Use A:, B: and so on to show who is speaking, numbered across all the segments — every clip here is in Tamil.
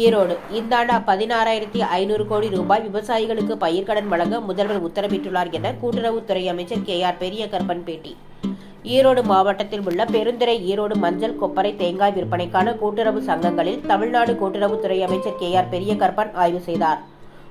A: ஈரோடு. இந்த ஆண்டு பதினாறாயிரத்தி ஐநூறு கோடி ரூபாய் விவசாயிகளுக்கு பயிர்க்கடன் வழங்க முதல்வர் உத்தரவிட்டுள்ளார் என கூட்டுறவுத்துறை அமைச்சர் கே ஆர் பெரியகருப்பன் பேட்டி. ஈரோடு மாவட்டத்தில் உள்ள பெருந்துறை ஈரோடு மஞ்சள் கொப்பரை தேங்காய் விற்பனைக்கான கூட்டுறவு சங்கங்களில் தமிழ்நாடு கூட்டுறவுத்துறை அமைச்சர் கே ஆர் பெரியகருப்பன் ஆய்வு செய்தார்.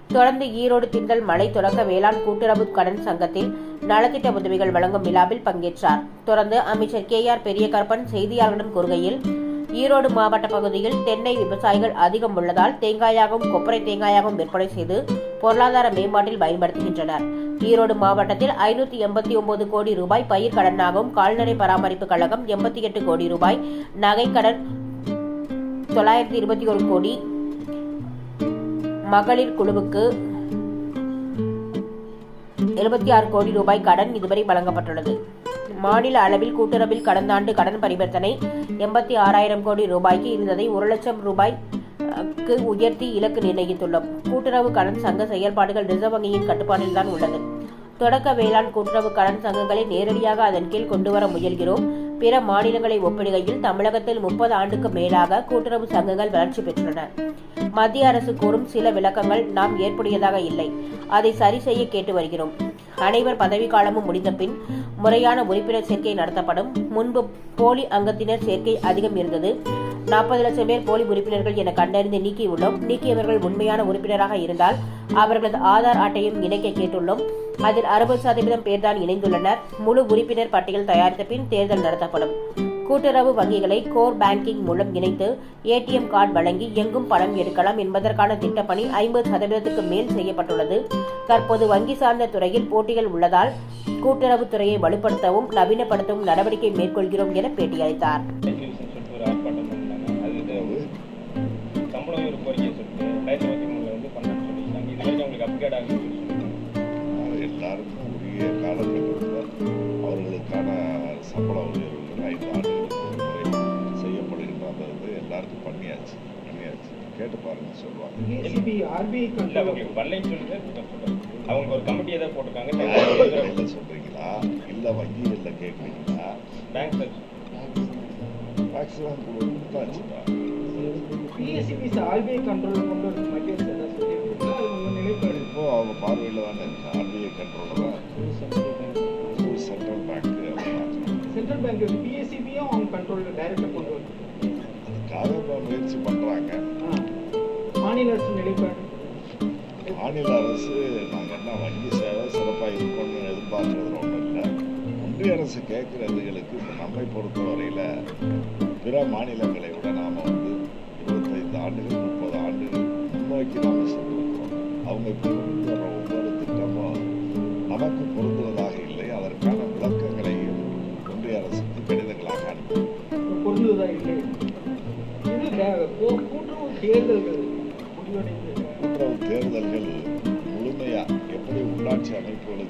A: தொடர்ந்து ஈரோடு திண்டல் மலை தொடக்க வேளாண் கூட்டுறவு கடன் சங்கத்தில் நலத்திட்ட உதவிகள் வழங்கும் விழாவில் பங்கேற்றார். தொடர்ந்து அமைச்சர் கே ஆர் பெரியகருப்பன் செய்தியாளர்களிடம் கூறுகையில் ஈரோடு மாவட்ட பகுதியில் தென்னை விவசாயிகள் அதிகம் உள்ளதால் தேங்காயாகவும் கொப்பரை தேங்காயாகவும் விற்பனை செய்து பொருளாதார மேம்பாட்டில் பயன்படுத்துகின்றனர். ஈரோடு மாவட்டத்தில் ஐநூத்தி எண்பத்தி ஒன்பது கோடி ரூபாய் பயிர் கடனாகவும் கால்நடை பராமரிப்பு கழகம் எண்பத்தி எட்டு கோடி ரூபாய் நகைக்கடன் தொள்ளாயிரத்தி இருபத்தி ஒரு கோடி மகளிர் குழுவுக்கு எழுபத்தி ஆறு கோடி ரூபாய் கடன் இதுவரை வழங்கப்பட்டுள்ளது. மாநில அளவில் கூட்டுறவில் கடந்த ஆண்டு கடன் பரிவர்த்தனை எண்பத்தி ஆறாயிரம் கோடி ரூபாய்க்கு இருந்ததை ஒரு லட்சம் ரூபாய் உயர்த்தி இலக்கு நிர்ணயித்துள்ளோம். கூட்டுறவு கடன் சங்க செயல்பாடுகள் ரிசர்வ் வங்கியின் கட்டுப்பாட்டில்தான் உள்ளது. தொடக்க வேளாண் கூட்டுறவு கடன் சங்கங்களை நேரடியாக அதன் கீழ் கொண்டு வர முயல்கிறோம். பிற மாநிலங்களை ஒப்பிடுகையில் தமிழகத்தில் முப்பது ஆண்டுக்கு மேலாக கூட்டுறவு சங்கங்கள் வளர்ச்சி பெற்றுள்ளன. மத்திய அரசு கூறும் சில விளக்கங்கள் நாம் ஏற்புடையதாக இல்லை. அதை சரி செய்ய கேட்டு வருகிறோம். அனைவர் பதவிக்காலமும் முடிந்த பின் முறையான உறுப்பினர் சேர்க்கை நடத்தப்படும். முன்பு போலி அங்கத்தினர் சேர்க்கை அதிகம் இருந்தது. நாற்பது லட்சம் பேர் போலி உறுப்பினர்கள் என கண்டறிந்து நீக்கியுள்ளோம். நீக்கியவர்கள் உண்மையான உறுப்பினராக இருந்தால் அவர்களது ஆதார் அட்டையும் இணைக்க கேட்டுள்ளோம். அதில் அறுபது சதவீதம் பேர்தான் இணைந்துள்ளனர். முழு உறுப்பினர் பட்டியல் தயாரித்த பின் தேர்தல் நடத்தப்படும். கூட்டுறவு வங்கிகளை கோர் பேங்கிங் மூலம் இணைத்து ஏடிஎம் கார்டு வழங்கி எங்கும் பணம் எடுக்கலாம் என்பதற்கான திட்டப்பணி ஐம்பது சதவீதத்துக்கு மேல் செய்யப்பட்டுள்ளது. தற்போது வங்கி சார்ந்த துறையில் போட்டிகள் உள்ளதால் கூட்டுறவு துறையை வலுப்படுத்தவும் நவீனப்படுத்தவும் நடவடிக்கை மேற்கொள்கிறோம் என பேட்டியளித்தார்.
B: சொல்லிட்டு ஒரு ஆர்ப்பாட்டம்
C: பண்ணியாச்சு பண்ணியாச்சு. கேட்டு பாருங்க சொல்லுவாங்க.
D: ஏசிபி ஆர்பிஐ
B: இல்ல அவங்களுக்கு வரலைன்னு சொல்லி தான் இப்ப சொல்றேன். அவங்க ஒரு கமிட்டி ஏதாவது போட்டிருக்காங்க
C: இல்லை? சொல்றீங்களா? இல்லை வங்கிகளில் கேட்குறீங்களா?
B: பேங்க்
C: மேக்ஸிமம் கொடுத்தாச்சுப்பா
D: பிஎஸ்சிபி ஆர்பிஐ கண்ட்ரோல் கொண்டு வந்து மத்திய
C: இப்போ அவங்க பார்வையில் தானே இருக்கு. ஆர்பிஐ கண்ட்ரோலில் தான் சென்ட்ரல் பேங்க்
D: சென்ட்ரல் பேங்க் பிஎஸ்சிபியும் அவங்க கண்ட்ரோல் டைரக்டாக கொண்டு வந்து மாநில அரசு நிலைப்பாடு?
C: மாநில அரசு நாங்கள் என்ன வங்கி சேவை சிறப்பாக இருக்கணும்னு எதிர்பார்க்கறது ஒன்றும் இல்லை. ஒன்றிய அரசு கேட்குறதுகளுக்கு இப்போ நம்மை பொறுத்தவரையில் பிற மாநிலங்களை விட நாம் வந்து இருபத்தைந்து ஆண்டுகள் முப்பது ஆண்டுகள் முன்னோக்கி நாம் சென்றிருக்கிறோம். அவங்க இப்போ கொண்டு வர ஒவ்வொரு திட்டமும் நமக்கு பொருந்துவதாக இல்லை. அதற்கான விளக்கங்களையும் ஒன்றிய அரசுக்கு கடிதங்களாக அனுப்பி
D: பொருந்துவதா இல்லை. கூட்டுறவு தேர்தல்கள் முடிவடைந்து
C: தேர்தல்கள் முழுமையாக எப்படி உள்ளாட்சி அமைப்புகளுக்கு